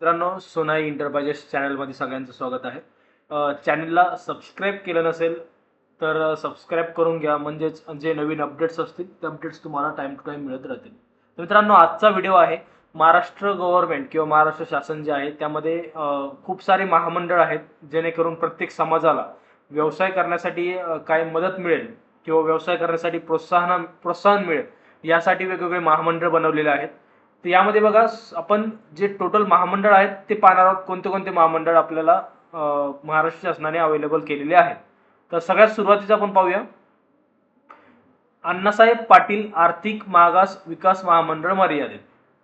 मित्रांनो सोनाई इंटरप्राइजेस चॅनलमध्ये सगळ्यांचं स्वागत आहे. चॅनलला सबस्क्राईब केलं नसेल तर सबस्क्राईब करून घ्या. म्हणजेच जे नवीन अपडेट्स असतील ते अपडेट्स तुम्हाला टाईम टू टाईम मिळत राहतील. तर मित्रांनो आजचा व्हिडिओ आहे महाराष्ट्र गव्हर्नमेंट किंवा महाराष्ट्र शासन जे आहे त्यामध्ये खूप सारे महामंडळ आहेत जेणेकरून प्रत्येक समाजाला व्यवसाय करण्यासाठी काय मदत मिळेल किंवा व्यवसाय करण्यासाठी प्रोत्साहन प्रोत्साहन मिळेल यासाठी वेगवेगळे महामंडळ बनवलेले आहेत. तर यामध्ये बघा आपण जे टोटल महामंडळ आहेत ते पाहणार आहोत. कोणते कोणते महामंडळ आपल्याला महाराष्ट्र शासनाने अवेलेबल केलेले आहेत. तर सगळ्यात सुरुवातीचं आपण पाहूया. अण्णासाहेब पाटील आर्थिक मागास विकास महामंडळ मर्यादित.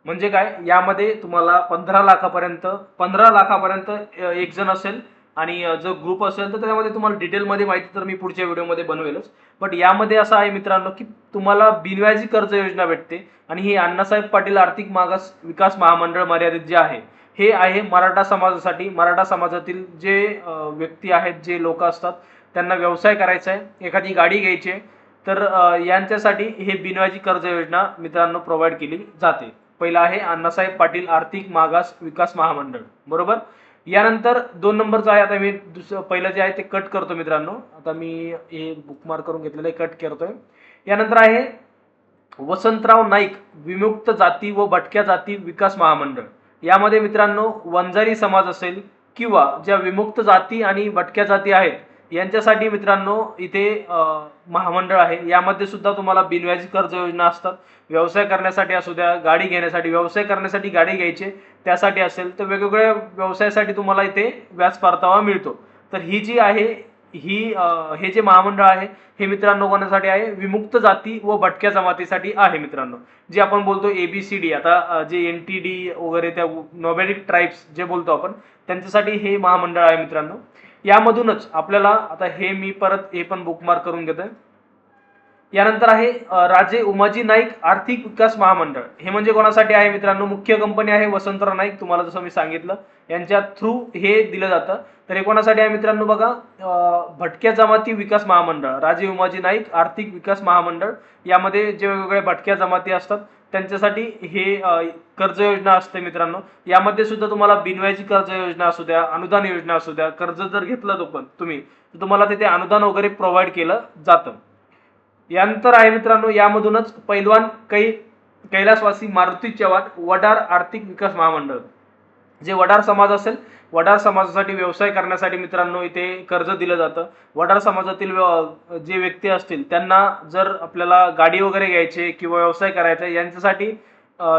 म्हणजे काय? यामध्ये तुम्हाला पंधरा लाखापर्यंत पंधरा लाखापर्यंत एक जण असेल. आणि जो ग्रुप असेल तर त्यामध्ये तुम्हाला डिटेलमध्ये माहिती तर मी पुढच्या व्हिडिओमध्ये बनवेलच. बट यामध्ये असं आहे मित्रांनो की तुम्हाला बिनव्याजी कर्ज योजना भेटते आणि ही अण्णासाहेब पाटील आर्थिक मागास विकास महामंडळ मर्यादित जे आहे हे आहे मराठा समाजासाठी. मराठा समाजातील जे व्यक्ती आहेत जे लोक असतात त्यांना व्यवसाय करायचा आहे एखादी गाडी घ्यायची आहे तर यांच्यासाठी हे बिनव्याजी कर्ज योजना मित्रांनो प्रोव्हाइड केली जाते. पहिलं आहे अण्णासाहेब पाटील आर्थिक मागास विकास महामंडळ. बरोबर? यानंतर दोन नंबरचं आहे आता मी दुसरं पहिलं जे आहे ते कट करतो मित्रांनो. आता मी हे बुकमार्क करून घेतलेलं आहे कट करतोय. यानंतर आहे वसंतराव नाईक विमुक्त जाती व भटक्या जाती विकास महामंडळ. यामध्ये मित्रांनो वंजारी समाज असेल किंवा ज्या विमुक्त जाती आणि भटक्या जाती आहेत यांच्यासाठी मित्रांनो इथे महामंडळ आहे. यामध्ये सुद्धा तुम्हाला बिनव्याजी कर्ज योजना असतात. व्यवसाय करण्यासाठी असू द्या गाडी घेण्यासाठी व्यवसाय करण्यासाठी गाडी घ्यायची त्यासाठी असेल तर वेगवेगळ्या व्यवसायासाठी तुम्हाला इथे व्याज परतावा मिळतो. तर ही जी आहे ही हे जे महामंडळ आहे हे मित्रांनो कोणासाठी आहे? विमुक्त जाती व भटक्या जमातीसाठी आहे मित्रांनो. जे आपण बोलतो एबीसीडी आता जे एन टी डी वगैरे त्या नॉबॅडिक ट्राईब्स जे बोलतो आपण त्यांच्यासाठी हे महामंडळ आहे मित्रांनो. यामधूनच आपल्याला आता हे मी परत हे पण बुकमार्क करून घेतोय. यानंतर आहे राजे उमाजी नाईक आर्थिक विकास महामंडळ. हे म्हणजे कोणासाठी आहे मित्रांनो? मुख्य कंपनी आहे वसंतराव नाईक तुम्हाला जसं मी सांगितलं यांच्या थ्रू हे दिलं जातं. तर हे कोणासाठी आहे मित्रांनो बघा? भटक्या जमाती विकास महामंडळ राजे उमाजी नाईक आर्थिक विकास महामंडळ. यामध्ये जे वेगवेगळ्या भटक्या जमाती असतात त्यांच्यासाठी हे कर्ज योजना असते मित्रांनो. यामध्ये सुद्धा तुम्हाला बिनव्याजी कर्ज योजना असू द्या अनुदान योजना असू द्या कर्ज जर घेतलं तो पण तुम्ही तुम्हाला तिथे अनुदान वगैरे प्रोव्हाइड केलं जातं. यानंतर आहे मित्रांनो यामधूनच पैलवान कै कैलासवासी मारुती चव्हाण वडार आर्थिक विकास महामंडळ. जे वडार समाज असेल वडार समाजासाठी व्यवसाय करण्यासाठी मित्रांनो इथे कर्ज दिलं जातं. वडार समाजातील जे व्यक्ती असतील त्यांना जर आपल्याला गाडी वगैरे घ्यायचे किंवा व्यवसाय करायचा यांच्यासाठी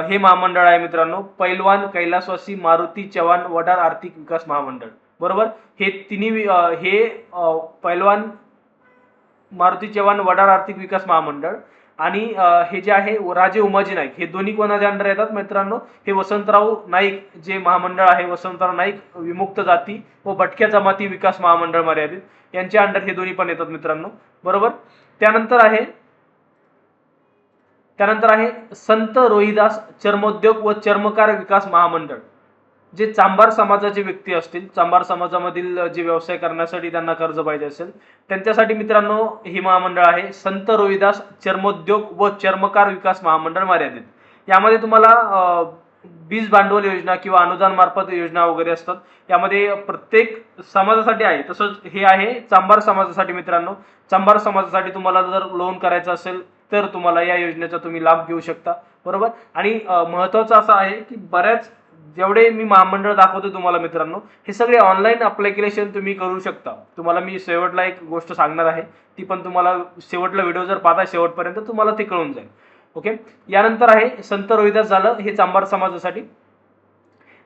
हे महामंडळ आहे मित्रांनो. पैलवान कैलासवासी मारुती चव्हाण वडार आर्थिक विकास महामंडळ. बरोबर? हे तिन्ही हे पैलवान मारुती चव्हाण वडार आर्थिक विकास महामंडळ. आणि हे जे आहे राजे उमाजी नाईक हे दोन्ही कोणाच्या अंडर येतात मित्रांनो? हे वसंतराव नाईक जे महामंडळ आहे वसंतराव नाईक विमुक्त जाती व भटक्या जमाती विकास महामंडळ मर्यादित यांच्या अंडर हे दोन्ही पण येतात मित्रांनो. बरोबर? त्यानंतर आहे त्यानंतर आहे संत रोहिदास चर्मोद्योग व चर्मकार विकास महामंडळ. जे चांभार समाजाचे व्यक्ती असतील चांभार समाजामधील जे व्यवसाय करण्यासाठी त्यांना कर्ज पाहिजे असेल त्यांच्यासाठी मित्रांनो हे महामंडळ आहे. संत रोहिदास चर्मोद्योग व चर्मकार विकास महामंडळ मर्यादित. यामध्ये तुम्हाला बीज भांडवल योजना किंवा अनुदान मार्फत योजना वगैरे असतात. यामध्ये प्रत्येक समाजासाठी आहे. तसंच हे आहे चांभार समाजासाठी मित्रांनो. चांभार समाजासाठी तुम्हाला जर लोन करायचं असेल तर तुम्हाला या योजनेचा तुम्ही लाभ घेऊ शकता. बरोबर? आणि महत्वाचं महत्त्वाचं असं आहे की बऱ्याच जेवढे मी महामंडळ दाखवतो तुम्हाला मित्रांनो हे सगळे ऑनलाईन अप्लिकेशन तुम्ही करू शकता. तुम्हाला मी शेवटला एक गोष्ट सांगणार आहे ती पण तुम्हाला शेवटला व्हिडिओ जर पाहता शेवटपर्यंत तुम्हाला ते कळून जाईल. ओके यानंतर आहे संत रोहिदास झालं हे चांभार समाजासाठी.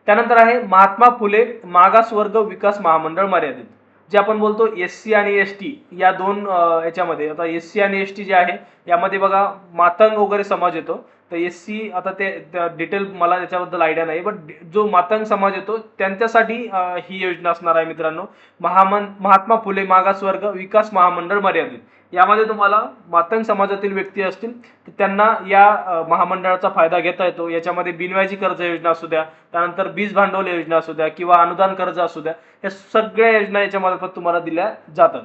त्यानंतर आहे महात्मा फुले मागासवर्ग विकास महामंडळ मर्यादित. जे आपण बोलतो एस सी आणि एस टी या दोन याच्यामध्ये. आता एस सी आणि एस टी जे आहे यामध्ये बघा मातंग वगैरे समाज येतो. तर एस सी आता ते डिटेल मला त्याच्याबद्दल आयडिया नाही बट जो मातंग समाज येतो त्यांच्यासाठी ही योजना असणार आहे मित्रांनो. महामन महात्मा फुले मागासवर्ग विकास महामंडळ मर्यादित. यामध्ये तुम्हाला मातंग समाजातील व्यक्ती असतील तर त्यांना या महामंडळाचा फायदा घेता येतो. याच्यामध्ये बिनव्याजी कर्ज योजना असू द्या त्यानंतर बीज भांडवल योजना असू द्या किंवा अनुदान कर्ज असू द्या या सगळ्या योजना याच्या मार्फत तुम्हाला दिल्या जातात.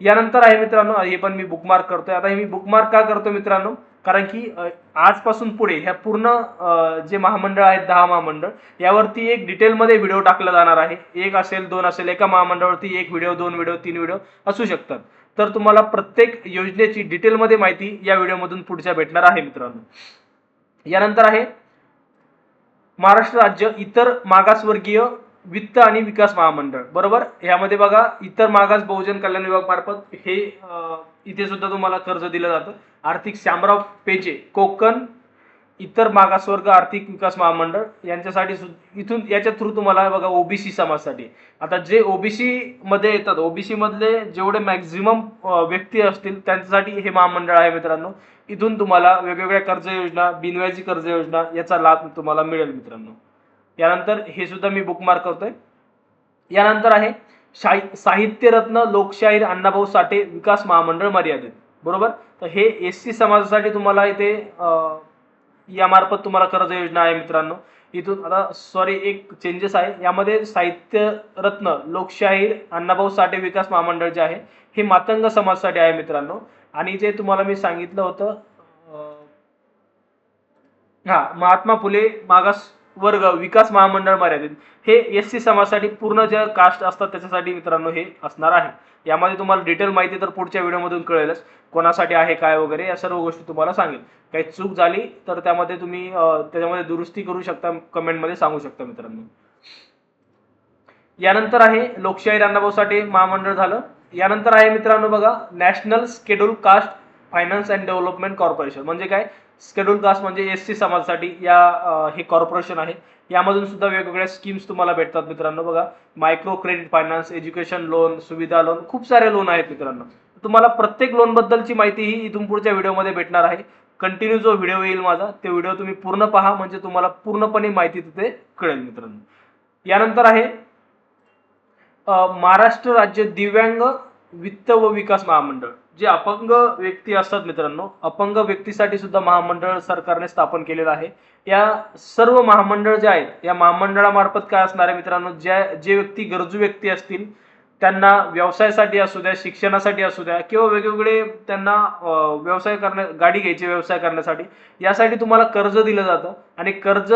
यानंतर आहे मित्रांनो हे पण मी बुकमार्क करतोय. आता हे मी बुकमार्क का करतो मित्रांनो? कारण की आजपासून पुढे ह्या पूर्ण जे महामंडळ आहेत दहा महामंडळ यावरती एक डिटेलमध्ये व्हिडिओ टाकला जाणार आहे. एक असेल दोन असेल एका महामंडळावरती एक व्हिडिओ दोन व्हिडिओ तीन व्हिडिओ असू शकतात. तर तुम्हाला प्रत्येक योजनेची डिटेलमध्ये माहिती या व्हिडिओमधून पुढच्या भेटणार आहे मित्रांनो. यानंतर आहे महाराष्ट्र राज्य इतर मागासवर्गीय वित्त आणि विकास महामंडळ. बरोबर? यामध्ये बघा इतर मागास बहुजन कल्याण विभाग मार्फत हे इथे सुद्धा तुम्हाला कर्ज दिलं जातं. आर्थिक श्यामराव पेजे कोकण इतर मागासवर्ग आर्थिक विकास महामंडळ यांच्यासाठी इथून याच्या थ्रू तुम्हाला बघा ओबीसी समाजासाठी. आता जे ओबीसी मध्ये येतात ओबीसी मधले जेवढे मॅक्झिमम व्यक्ती असतील त्यांच्यासाठी हे महामंडळ आहे मित्रांनो. इथून तुम्हाला वेगवेगळ्या कर्ज योजना बिनव्याजी कर्ज योजना याचा लाभ तुम्हाला मिळेल मित्रांनो. यानंतर हे सुद्धा मी बुकमार्क करतोय. यानंतर आहे शाही साहित्यरत्न लोकशाहीर अण्णाभाऊ साठे विकास महामंडळ मर्यादित. बरोबर? तर हे एस सी समाजासाठी तुम्हाला इथे यामार्फत तुम्हाला कर्ज योजना आहे मित्रांनो. इथून आता सॉरी एक चेंजेस आहे. यामध्ये साहित्यरत्न लोकशाहीर अण्णाभाऊ साठे विकास महामंडळ जे आहे हे मातंग समाजासाठी आहे मित्रांनो. आणि जे तुम्हाला मी सांगितलं होतं हा महात्मा फुले मागास वर्ग विकास महामंडळ मर्यादित. हे एस सी समाजासाठी पूर्ण ज्या कास्ट असतात त्याच्यासाठी मित्रांनो हे असणार आहे. यामध्ये तुम्हाला डिटेल माहिती तर पुढच्या व्हिडिओमधून कळेलच. कोणासाठी आहे काय वगैरे या सर्व गोष्टी तुम्हाला सांगेल. काही चूक झाली तर त्यामध्ये तुम्ही त्याच्यामध्ये दुरुस्ती करू शकता कमेंटमध्ये सांगू शकता मित्रांनो. यानंतर आहे लोकशाही अण्णाभाऊ महामंडळ झालं. यानंतर आहे मित्रांनो बघा national schedule caste finance and development corporation. म्हणजे काय? स्केड्यूल कास्ट म्हणजे एस सी समाजासाठी या हे कॉर्पोरेशन आहे. यामधून सुद्धा वेगवेगळ्या स्कीम्स तुम्हाला भेटतात मित्रांनो. बघा micro credit finance education loan सुविधा लोन खूप सारे लोन आहेत मित्रांनो. तुम्हाला प्रत्येक लोन बद्दलची माहिती ही इथून पुढच्या व्हिडिओमध्ये भेटणार आहे. कंटिन्यू जो व्हिडिओ येईल माझा ते व्हिडिओ तुम्ही पूर्ण पहा म्हणजे तुम्हाला पूर्णपणे माहिती तिथे कळेल मित्रांनो. यानंतर आहे महाराष्ट्र राज्य दिव्यांग वित्त व विकास महामंडळ जे अपंग व्यक्ती असतात मित्रांनो अपंग व्यक्तीसाठी सुद्धा महामंडळ सरकारने स्थापन केलेलं आहे. या सर्व महामंडळ जे आहेत या महामंडळामार्फत काय असणार आहे मित्रांनो ज्या जे व्यक्ती गरजू व्यक्ती असतील त्यांना व्यवसायासाठी असू द्या शिक्षणासाठी असू द्या किंवा वेगवेगळे त्यांना व्यवसाय करण्या गाडी घ्यायची व्यवसाय करण्यासाठी यासाठी तुम्हाला कर्ज दिलं जातं. आणि कर्ज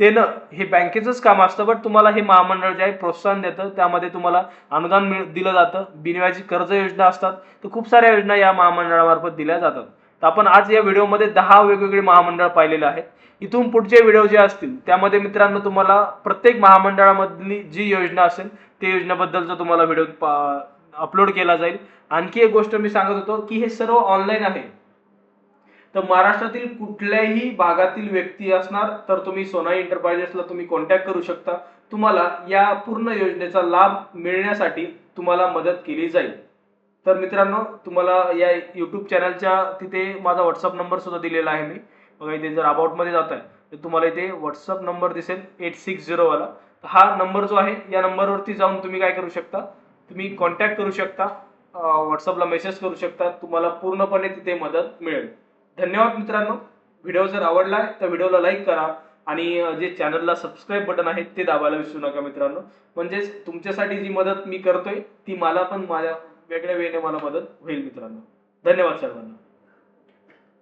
देणं हे बँकेचंच काम असतं बट तुम्हाला हे महामंडळ जे आहे प्रोत्साहन देतं. त्यामध्ये तुम्हाला अनुदान मिळ दिलं जातं. बिनव्याजी कर्ज योजना असतात. तर खूप साऱ्या योजना या महामंडळामार्फत दिल्या जातात. तर आपण आज या व्हिडिओमध्ये दहा वेगवेगळे महामंडळ पाहिलेले आहेत. इथून पुढचे व्हिडिओ जे असतील त्यामध्ये मित्रांनो तुम्हाला प्रत्येक महामंडळामधली जी योजना असेल ते योजनेबद्दलचा तुम्हाला व्हिडिओ अपलोड केला जाईल. आणखी एक गोष्ट मी सांगत होतो की हे सर्व ऑनलाईन आहे. तर महाराष्ट्रातील कुठल्याही भागातील व्यक्ती असणार तर तुम्ही सोनाई एंटरप्राइजेसला तुम्ही कॉन्टॅक्ट करू शकता. तुम्हाला या पूर्ण योजनेचा लाभ मिळण्यासाठी तुम्हाला मदत केली जाईल. तर मित्रांनो तुम्हाला या यूट्यूब चॅनलच्या तिथे माझा व्हॉट्सअप नंबर सुद्धा दिलेला आहे मी. बघा इथे जर अबाउटमध्ये जात आहे तर तुम्हाला इथे व्हॉट्सअप नंबर दिसेल एट सिक्स झिरोवाला हा नंबर जो आहे या नंबरवरती जाऊन तुम्ही काय करू शकता? तुम्ही कॉन्टॅक्ट करू शकता. व्हॉट्सअपला मेसेज करू शकता. तुम्हाला पूर्णपणे तिथे मदत मिळेल. धन्यवाद मित्रांनो. व्हिडिओ जर आवडला आहे तर व्हिडिओला लाईक करा आणि जे चॅनलला सबस्क्राईब बटन आहे ते दाबायला विसरू नका मित्रांनो. म्हणजेच तुमच्यासाठी जी मदत मी करतोय ती मला पण माझ्या वेगळ्या वेळेने मला मदत होईल मित्रांनो. धन्यवाद सर्वांना.